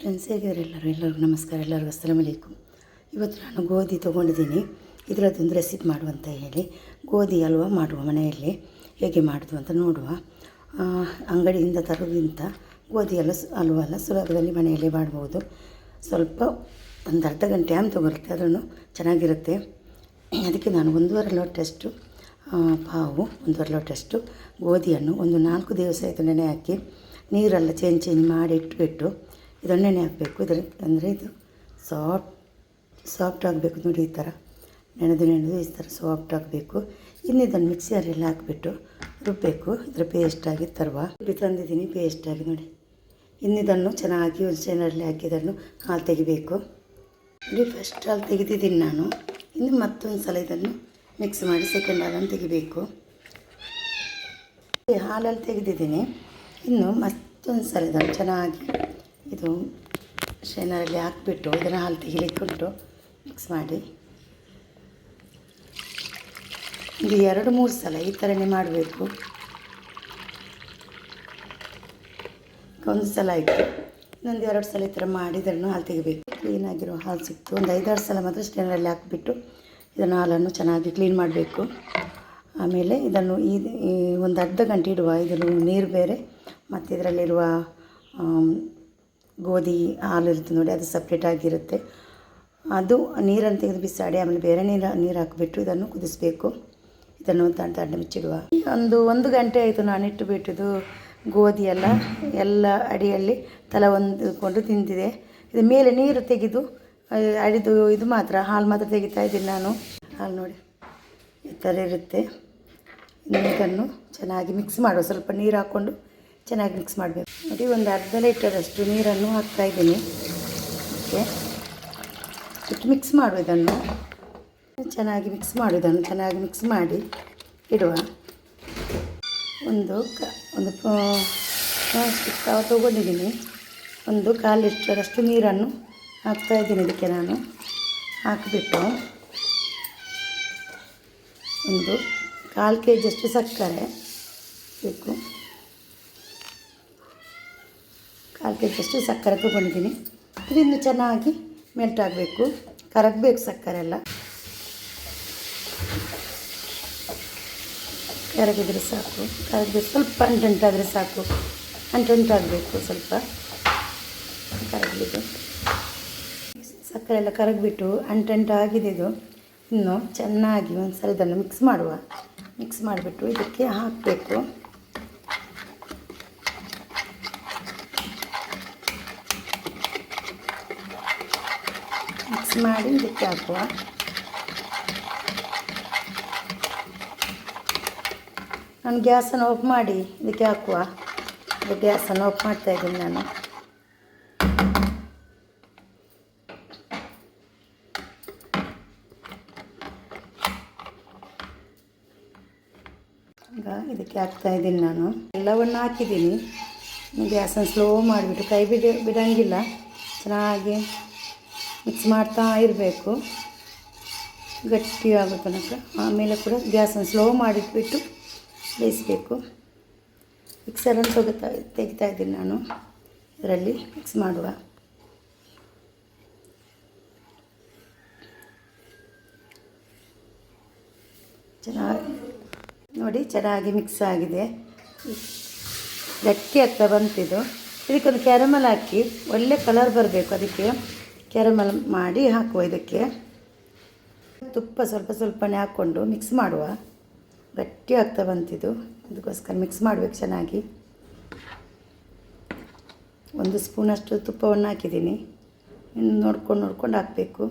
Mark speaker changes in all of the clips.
Speaker 1: Friends ಹೇಗಿದ್ದಾರೆ ಎಲ್ಲರೂ? ಎಲ್ಲರಿಗೂ ನಮಸ್ಕಾರ. ಎಲ್ಲರಿಗೂ ಅಲೈಕುಮ್. ಇವತ್ತು ನಾನು ಗೋಧಿ ತೊಗೊಂಡಿದ್ದೀನಿ. ಇದರದ್ದೊಂದು ರೆಸಿಪಿ ಮಾಡುವಂತ ಹೇಳಿ. ಗೋಧಿ ಹಲ್ವ ಮಾಡುವ ಮನೆಯಲ್ಲಿ. ಹೇಗೆ ಮಾಡೋದು ಅಂತ ನೋಡುವ. ಅಂಗಡಿಯಿಂದ ತರೋದಿಂತ ಗೋಧಿ ಸ್- ಹಲ್ವ ಎಲ್ಲ ಸುಲಭದಲ್ಲಿ ಮನೆಯಲ್ಲಿ ಮಾಡ್ಬೋದು. ಸ್ವಲ್ಪ ಒಂದು ಅರ್ಧ ಗಂಟೆ ಆಮ್ ತೊಗೊಳುತ್ತೆ ಅದನ್ನು ಚೆನ್ನಾಗಿರುತ್ತೆ. ಅದಕ್ಕೆ ನಾನು ಒಂದೂವರೆ ಲೋಟಷ್ಟು ಪಾವು, ಒಂದೂವರೆ ಲೋಟಷ್ಟು ಗೋಧಿಯನ್ನು ಒಂದು ನಾಲ್ಕು ದಿವಸ ಆಯಿತು ನೆನೆ ಹಾಕಿ ನೀರೆಲ್ಲ ಚೇಂಜ್ ಚೇಂಜ್ ಮಾಡಿ ಇಟ್ಬಿಟ್ಟು ನೆನೆ ಹಾಕಬೇಕು? ಇದರ ಅಂದರೆ ಇದು ಸಾಫ್ಟ್ ಸಾಫ್ಟ್ ಆಗಬೇಕು ನೋಡಿ ಈ ಥರ. ನೆನೆದು ನೆನೆದು ಈ ಥರ ಸಾಫ್ಟ್ ಆಗಬೇಕು. ಇನ್ನು ಇದನ್ನು ಮಿಕ್ಸಿಯಲ್ಲಿ ಹಾಕಿಬಿಟ್ಟು ರುಬ್ಬಬೇಕು ಇದರ ಪೇಸ್ಟಾಗಿ ತರುವ. ರುಬ್ಬಿ ತಂದಿದ್ದೀನಿ ಪೇಸ್ಟಾಗಿ ನೋಡಿ. ಇನ್ನಿದನ್ನು ಚೆನ್ನಾಗಿ ಒಂದು ಚೈನಲ್ಲಿ ಹಾಕಿ ಇದನ್ನು ಹಾಲು ತೆಗಿಬೇಕು. ನೋಡಿ ಫಸ್ಟ್ ಹಾಲು ತೆಗೆದಿದ್ದೀನಿ ನಾನು. ಇನ್ನು ಮತ್ತೊಂದು ಸಲ ಇದನ್ನು ಮಿಕ್ಸ್ ಮಾಡಿ ಸೆಕೆಂಡ್ ಹಾಲನ್ನು ತೆಗಿಬೇಕು. ಹಾಲಲ್ಲಿ ತೆಗೆದಿದ್ದೀನಿ. ಇನ್ನು ಮತ್ತೊಂದು ಸಲ ಇದನ್ನು ಚೆನ್ನಾಗಿ ಇದು ಶೈನರಲ್ಲಿ ಹಾಕಿಬಿಟ್ಟು ಇದನ್ನು ಹಾಲು ತೆಗಿಲಿಕ್ಕುಂಟು ಮಿಕ್ಸ್ ಮಾಡಿ. ಇದು ಎರಡು ಮೂರು ಸಲ ಈ ಥರನೇ ಮಾಡಬೇಕು. ಒಂದು ಸಲ ಆಯಿತು. ಇನ್ನೊಂದು ಎರಡು ಸಲ ಈ ಥರ ಮಾಡಿ ಇದನ್ನು ಹಾಲು ತೆಗಿಬೇಕು. ಕ್ಲೀನಾಗಿರೋ ಹಾಲು ಸಿಕ್ತು. ಒಂದು ಐದಾರು ಸಲ ಮಾತ್ರ ಸ್ಟೇನರಲ್ಲಿ ಹಾಕಿಬಿಟ್ಟು ಇದನ್ನು ಹಾಲನ್ನು ಚೆನ್ನಾಗಿ ಕ್ಲೀನ್ ಮಾಡಬೇಕು. ಆಮೇಲೆ ಇದನ್ನು ಈ ಒಂದು ಅರ್ಧ ಗಂಟೆ ಇಡುವ ಇದನ್ನು ನೀರು ಬೇರೆ, ಮತ್ತು ಇದರಲ್ಲಿರುವ ಗೋಧಿ, ಹಾಲು ಇರುತ್ತೆ ನೋಡಿ, ಅದು ಸಪ್ರೇಟಾಗಿರುತ್ತೆ ಅದು ನೀರನ್ನು ತೆಗೆದು ಬಿಸಾಡಿ, ಆಮೇಲೆ ಬೇರೆ ನೀರು ನೀರು ಹಾಕಿಬಿಟ್ಟು ಇದನ್ನು ಕುದಿಸಬೇಕು. ಇದನ್ನು ತಣ್ಣ ತಣ್ಣ ಮುಚ್ಚಿಡುವ. ಒಂದು ಒಂದು ಗಂಟೆ ಆಯಿತು ನಾನು ಇಟ್ಟು ಬಿಟ್ಟಿದ್ದು ಗೋಧಿ ಎಲ್ಲ ಎಲ್ಲ ಅಡಿಯಲ್ಲಿ ತಲೆ ಹೊಂದಿಕೊಂಡು ತಿಂದಿದೆ ಇದು ಮೇಲೆ ನೀರು ತೆಗೆದು ಅಡಿದು ಇದು ಮಾತ್ರ, ಹಾಲು ಮಾತ್ರ ತೆಗಿತಾ ಇದ್ದೀನಿ ನಾನು. ಹಾಲು ನೋಡಿ, ಈ ಥರ ಇರುತ್ತೆ. ಇದನ್ನು ಚೆನ್ನಾಗಿ ಮಿಕ್ಸ್ ಮಾಡುವ. ಸ್ವಲ್ಪ ನೀರು ಹಾಕ್ಕೊಂಡು ಚೆನ್ನಾಗಿ ಮಿಕ್ಸ್ ಮಾಡಬೇಕು. ನೋಡಿ, ಒಂದು ಅರ್ಧ ಲೀಟರಷ್ಟು ನೀರನ್ನು ಹಾಕ್ತಾ ಇದ್ದೀನಿ. ಓಕೆ. ಇಟ್ಟು ಮಿಕ್ಸ್ ಮಾಡುವುದನ್ನು ಚೆನ್ನಾಗಿ ಮಿಕ್ಸ್ ಮಾಡುವುದನ್ನು ಚೆನ್ನಾಗಿ ಮಿಕ್ಸ್ ಮಾಡಿ ಇಡುವ. ಒಂದು ಕ, ಒಂದು ತಗೊಂಡಿದ್ದೀನಿ ತೊಗೊಂಡಿದ್ದೀನಿ. ಒಂದು ಕಾಲು ಲೀಟರಷ್ಟು ನೀರನ್ನು ಹಾಕ್ತಾ ಇದ್ದೀನಿ ಇದಕ್ಕೆ ನಾನು. ಹಾಕಿಬಿಟ್ಟು ಒಂದು ಕಾಲು ಕೆ ಜಿಯಷ್ಟು ಸಕ್ಕರೆ ಬೇಕು. ಕೆ ಸಕ್ಕರೆ ತೊಗೊಂಡಿದ್ದೀನಿ. ಇದನ್ನು ಚೆನ್ನಾಗಿ ಮೆಲ್ಟ್ ಆಗಬೇಕು. ಕರಗಬೇಕು ಸಕ್ಕರೆ ಎಲ್ಲ. ಕರಗಿದ್ರೆ ಸಾಕು. ಕರಗಿದ್ರೆ ಸ್ವಲ್ಪ ಅಂಟಂಟಾದರೆ ಸಾಕು. ಅಂಟಂಟಾಗಬೇಕು ಸ್ವಲ್ಪ. ಕರಗಲಿದ್ದು ಸಕ್ಕರೆ ಎಲ್ಲ ಕರಗಿಬಿಟ್ಟು ಅಂಟಂಟಾಗಿದೆ ಇದು. ಇನ್ನು ಚೆನ್ನಾಗಿ ಒಂದು ಸಲ ಇದನ್ನು ಮಿಕ್ಸ್ ಮಾಡುವ. ಮಿಕ್ಸ್ ಮಾಡಿಬಿಟ್ಟು ಇದಕ್ಕೆ ಹಾಕಬೇಕು. ಮಿಕ್ಸ್ ಮಾಡಿ ಇದಕ್ಕೆ ಹಾಕುವ ನಾನು ಗ್ಯಾಸನ್ನು ಆಫ್ ಮಾಡಿ, ಇದಕ್ಕೆ ಹಾಕುವ. ಇದು ಗ್ಯಾಸನ್ನು ಆಫ್ ಮಾಡ್ತಾ ಇದ್ದೀನಿ ನಾನು. ಈಗ ಇದಕ್ಕೆ ಹಾಕ್ತಾ ಇದ್ದೀನಿ ನಾನು. ಎಲ್ಲವನ್ನು ಹಾಕಿದ್ದೀನಿ. ಗ್ಯಾಸನ್ನು ಸ್ಲೋ ಮಾಡಿಬಿಟ್ಟು ಕೈ ಬಿಡ, ಬಿಡೋಂಗಿಲ್ಲ. ಚೆನ್ನಾಗಿ ಮಿಕ್ಸ್ ಮಾಡ್ತಾ ಇರಬೇಕು. ಗಟ್ಟಿ ಆಗೋ ತನಕ. ಆಮೇಲೆ ಕೂಡ ಗ್ಯಾಸನ್ನು ಸ್ಲೋ ಮಾಡಿಟ್ಬಿಟ್ಟು ಬೇಯಿಸಬೇಕು. ಮಿಕ್ಸರನ್ನು ತೆಗಿತಾ ತೆಗಿತಾ ಇದ್ದೀನಿ ನಾನು. ಇದರಲ್ಲಿ ಮಿಕ್ಸ್ ಮಾಡುವ. ಚೆನ್ನಾಗಿ, ನೋಡಿ ಚೆನ್ನಾಗಿ ಮಿಕ್ಸ್ ಆಗಿದೆ. ಗಟ್ಟಿ ಆಗ್ತಾ ಬಂತಿದು. ಇದಕ್ಕೊಂದು ಕ್ಯಾರಮಲ್ ಹಾಕಿ ಒಳ್ಳೆ ಕಲರ್ ಬರಬೇಕು ಅದಕ್ಕೆ. ಕ್ಯಾರಮಲ್ ಮಾಡಿ ಹಾಕುವ ಇದಕ್ಕೆ. ತುಪ್ಪ ಸ್ವಲ್ಪ ಸ್ವಲ್ಪನೇ ಹಾಕ್ಕೊಂಡು ಮಿಕ್ಸ್ ಮಾಡುವ. ಗಟ್ಟಿ ಆಗ್ತಾ ಬಂತಿದ್ದು ಅದಕ್ಕೋಸ್ಕರ ಮಿಕ್ಸ್ ಮಾಡಬೇಕು ಚೆನ್ನಾಗಿ. ಒಂದು ಸ್ಪೂನಷ್ಟು ತುಪ್ಪವನ್ನು ಹಾಕಿದ್ದೀನಿ. ಇನ್ನು ನೋಡ್ಕೊಂಡು ನೋಡ್ಕೊಂಡು ಹಾಕಬೇಕು.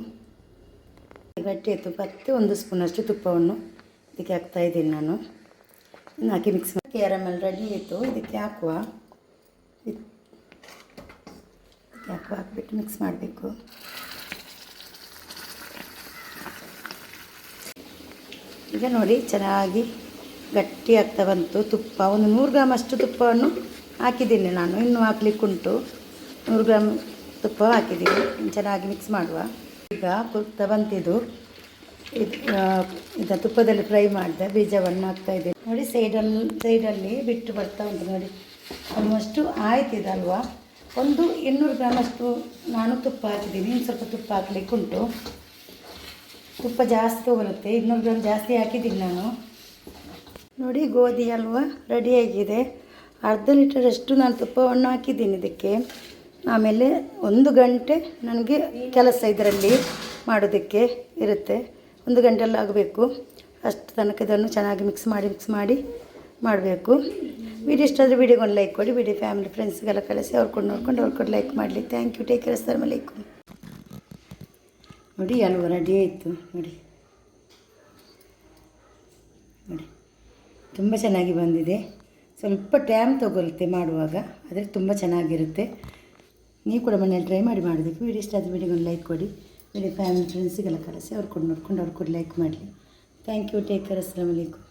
Speaker 1: ಗಟ್ಟಿ ಮತ್ತೆ ಒಂದು ಸ್ಪೂನಷ್ಟು ತುಪ್ಪವನ್ನು ಇದಕ್ಕೆ ಹಾಕ್ತಾ ಇದ್ದೀನಿ ನಾನು. ಇನ್ನು ಹಾಕಿ ಮಿಕ್ಸ್ ಮಾಡಿ ಕ್ಯಾರಮಲ್ ರೆಡಿ ಆಯಿತು. ಇದಕ್ಕೆ ಹಾಕುವ ಇದ್- ಹಾಕುವ ಹಾಕ್ಬಿಟ್ಟು ಮಿಕ್ಸ್ ಮಾಡಬೇಕು. ಈಗ ನೋಡಿ ಚೆನ್ನಾಗಿ ಗಟ್ಟಿ ಆಗ್ತಾ ಬಂತು ತುಪ್ಪ. ಒಂದು ನೂರು ಗ್ರಾಮ್ ಅಷ್ಟು ತುಪ್ಪವನ್ನು ಹಾಕಿದ್ದೀನಿ ನಾನು. ಇನ್ನೂ ಹಾಕ್ಲಿಕ್ಕುಂಟು ನೂರು ಗ್ರಾಮ್ ತುಪ್ಪ ಹಾಕಿದ್ದೀನಿ. ಚೆನ್ನಾಗಿ ಮಿಕ್ಸ್ ಮಾಡುವ. ಈಗ ಕುರ್ತಾ ಬಂತಿದ್ದು ಇದು ತುಪ್ಪದಲ್ಲಿ ಫ್ರೈ ಮಾಡಿದೆ ಬೀಜವನ್ನು ಹಾಕ್ತಾ ಇದ್ದೀನಿ. ನೋಡಿ ಸೈಡಲ್ಲಿ ಸೈಡಲ್ಲಿ ಬಿಟ್ಟು ಬರ್ತಾ ಉಂಟು ನೋಡಿ. ಆಲ್ಮೋಸ್ಟು ಆಯ್ತು ಇದಲ್ವಾ ಒಂದು ಇನ್ನೂರು ಗ್ರಾಮಷ್ಟು ನಾನು ತುಪ್ಪ ಹಾಕಿದ್ದೀನಿ, ಇನ್ನು ಸ್ವಲ್ಪ ತುಪ್ಪ ಹಾಕ್ಲಿಕ್ಕೆ ಉಂಟು. ತುಪ್ಪ ಜಾಸ್ತಿ ಹೋಗುತ್ತೆ, ಇನ್ನೂರು ಗ್ರಾಮ್ ಜಾಸ್ತಿ ಹಾಕಿದ್ದೀನಿ ನಾನು. ನೋಡಿ, ಗೋಧಿ ಹಲ್ವ ರೆಡಿಯಾಗಿದೆ ಅರ್ಧ ಲೀಟರಷ್ಟು ನಾನು ತುಪ್ಪವನ್ನು ಹಾಕಿದ್ದೀನಿ ಇದಕ್ಕೆ. ಆಮೇಲೆ ಒಂದು ಗಂಟೆ ನನಗೆ ಕೆಲಸ ಇದರಲ್ಲಿ ಮಾಡೋದಕ್ಕೆ ಇರುತ್ತೆ. ಒಂದು ಗಂಟೆಲ್ಲ ಆಗಬೇಕು ಅಷ್ಟು ತನಕ ಇದನ್ನು ಚೆನ್ನಾಗಿ ಮಿಕ್ಸ್ ಮಾಡಿ ಮಿಕ್ಸ್ ಮಾಡಿ ಮಾಡಬೇಕು. ವಿಡಿಯೋ ಇಷ್ಟ ಆದರೆ ಲೈಕ್ ಕೊಡಿ, ವಿಡಿಯೋ ಫ್ಯಾಮಿಲಿ, ಫ್ರೆಂಡ್ಸ್ಗೆಲ್ಲ ಕಳಿಸಿ, ಅವ್ರು ಕೊಂಡು ನೋಡ್ಕೊಂಡು ಅವ್ರು ಕೂಡ ಲೈಕ್ ಮಾಡಲಿ. Thank you take care sir ಅಲೈಕುಮ್. ನೋಡಿ, ಅಲ್ವ ರೆಡಿ ಆಯಿತು. ನೋಡಿ. ನೋಡಿ. ತುಂಬ ಚೆನ್ನಾಗಿ ಬಂದಿದೆ. ಸ್ವಲ್ಪ ಟೈಮ್ ತಗೊಳುತ್ತೆ ಮಾಡುವಾಗ, ಆದರೆ ತುಂಬ ಚೆನ್ನಾಗಿರುತ್ತೆ. ನೀವು ಕೂಡ ಮನೇಲಿ ಟ್ರೈ ಮಾಡಿ ಮಾಡೋದಕ್ಕೆ ವಿಡಿಯೋ ಇಷ್ಟ ಆದರೆ ಲೈಕ್ ಕೊಡಿ. ವಿಡಿಯೋ ಫ್ಯಾಮಿಲಿ, ಫ್ರೆಂಡ್ಸಿಗೆಲ್ಲ ಕಳಿಸಿ, ಅವ್ರು ಕೂಡ ನೋಡ್ಕೊಂಡು ಅವ್ರು ಕೂಡ ಲೈಕ್ ಮಾಡಲಿ. ಥ್ಯಾಂಕ್ ಯು ಟೇಕ್ ಕೇರ್ ಅಸ್ಲಾಮ್ ಅಲೈಕುಮ್.